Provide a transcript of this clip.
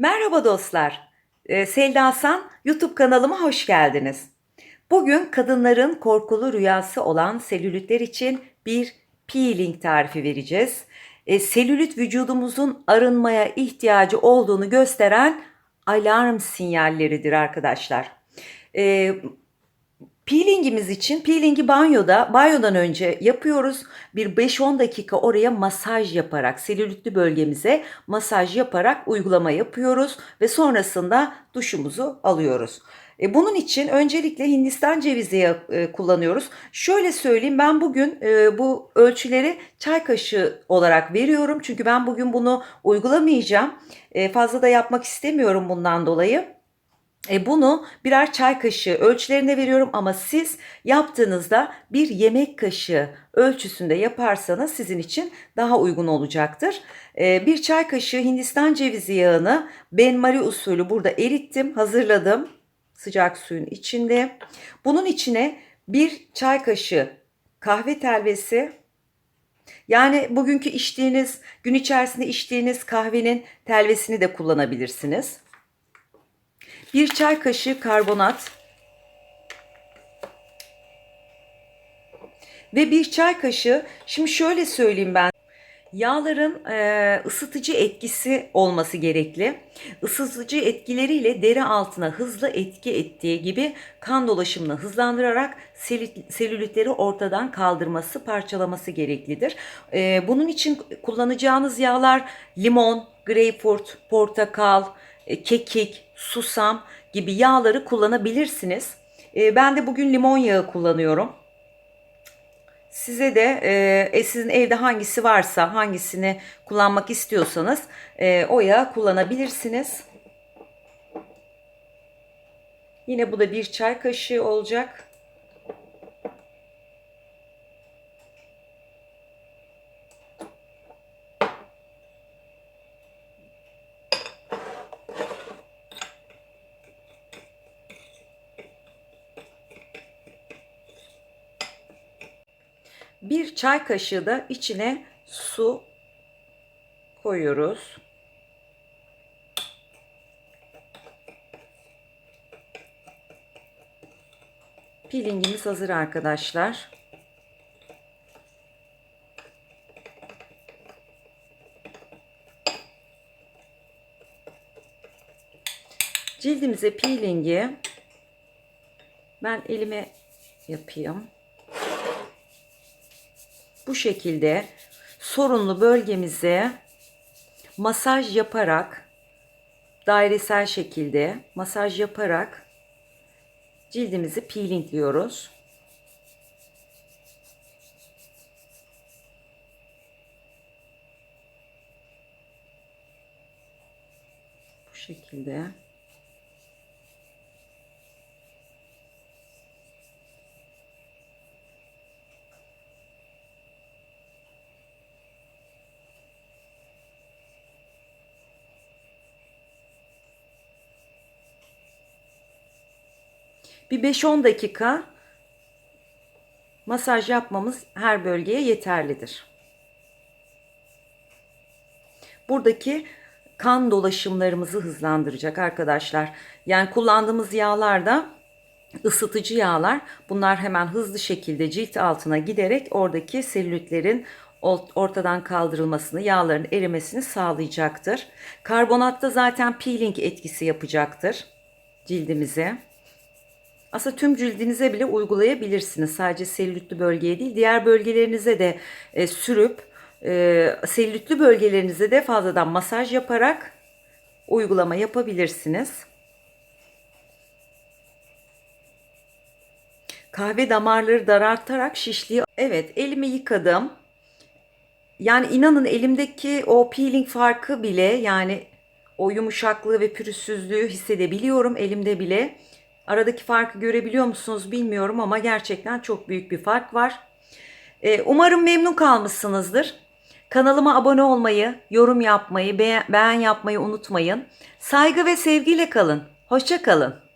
Merhaba dostlar. Ee, Selda Hasan YouTube kanalıma hoş geldiniz. Bugün kadınların korkulu rüyası olan selülitler için bir peeling tarifi vereceğiz. Ee, selülit vücudumuzun arınmaya ihtiyacı olduğunu gösteren alarm sinyalleridir arkadaşlar. Ee, Peelingimiz için peelingi banyoda, banyodan önce yapıyoruz. Bir 5-10 dakika oraya masaj yaparak, selülitli bölgemize masaj yaparak uygulama yapıyoruz ve sonrasında duşumuzu alıyoruz. E, bunun için öncelikle Hindistan cevizi e, kullanıyoruz. Şöyle söyleyeyim ben bugün e, bu ölçüleri çay kaşığı olarak veriyorum. Çünkü ben bugün bunu uygulamayacağım. E, fazla da yapmak istemiyorum bundan dolayı. E bunu birer çay kaşığı ölçülerinde veriyorum ama siz yaptığınızda bir yemek kaşığı ölçüsünde yaparsanız sizin için daha uygun olacaktır. E, bir çay kaşığı Hindistan cevizi yağını benmari usulü burada erittim, hazırladım sıcak suyun içinde. Bunun içine bir çay kaşığı kahve telvesi yani bugünkü içtiğiniz, gün içerisinde içtiğiniz kahvenin telvesini de kullanabilirsiniz. Bir çay kaşığı karbonat ve bir çay kaşığı şimdi şöyle söyleyeyim ben Yağların e, ısıtıcı etkisi olması gerekli. Isıtıcı etkileriyle deri altına hızlı etki ettiği gibi kan dolaşımını hızlandırarak selülitleri ortadan kaldırması, parçalaması gereklidir. E, bunun için kullanacağınız yağlar limon, greyfurt, portakal, e, kekik, susam gibi yağları kullanabilirsiniz. E, ben de bugün limon yağı kullanıyorum. Size de e, sizin evde hangisi varsa hangisini kullanmak istiyorsanız e, o yağı kullanabilirsiniz. Yine bu da bir çay kaşığı olacak. Bir çay kaşığı da içine su koyuyoruz. Peelingimiz hazır arkadaşlar. Cildimize peelingi ben elime yapayım bu şekilde sorunlu bölgemize masaj yaparak dairesel şekilde masaj yaparak cildimizi peelingliyoruz. Bu şekilde. Bir 5-10 dakika masaj yapmamız her bölgeye yeterlidir. Buradaki kan dolaşımlarımızı hızlandıracak arkadaşlar. Yani kullandığımız yağlar da ısıtıcı yağlar. Bunlar hemen hızlı şekilde cilt altına giderek oradaki selülitlerin ortadan kaldırılmasını, yağların erimesini sağlayacaktır. Karbonatta zaten peeling etkisi yapacaktır cildimize. Aslında tüm cildinize bile uygulayabilirsiniz. Sadece selülitli bölgeye değil, diğer bölgelerinize de e, sürüp e, selülitli bölgelerinize de fazladan masaj yaparak uygulama yapabilirsiniz. Kahve damarları daraltarak şişliği. Evet, elimi yıkadım. Yani inanın elimdeki o peeling farkı bile yani o yumuşaklığı ve pürüzsüzlüğü hissedebiliyorum elimde bile. Aradaki farkı görebiliyor musunuz bilmiyorum ama gerçekten çok büyük bir fark var. Ee, umarım memnun kalmışsınızdır. Kanalıma abone olmayı, yorum yapmayı, beğen yapmayı unutmayın. Saygı ve sevgiyle kalın. Hoşça kalın.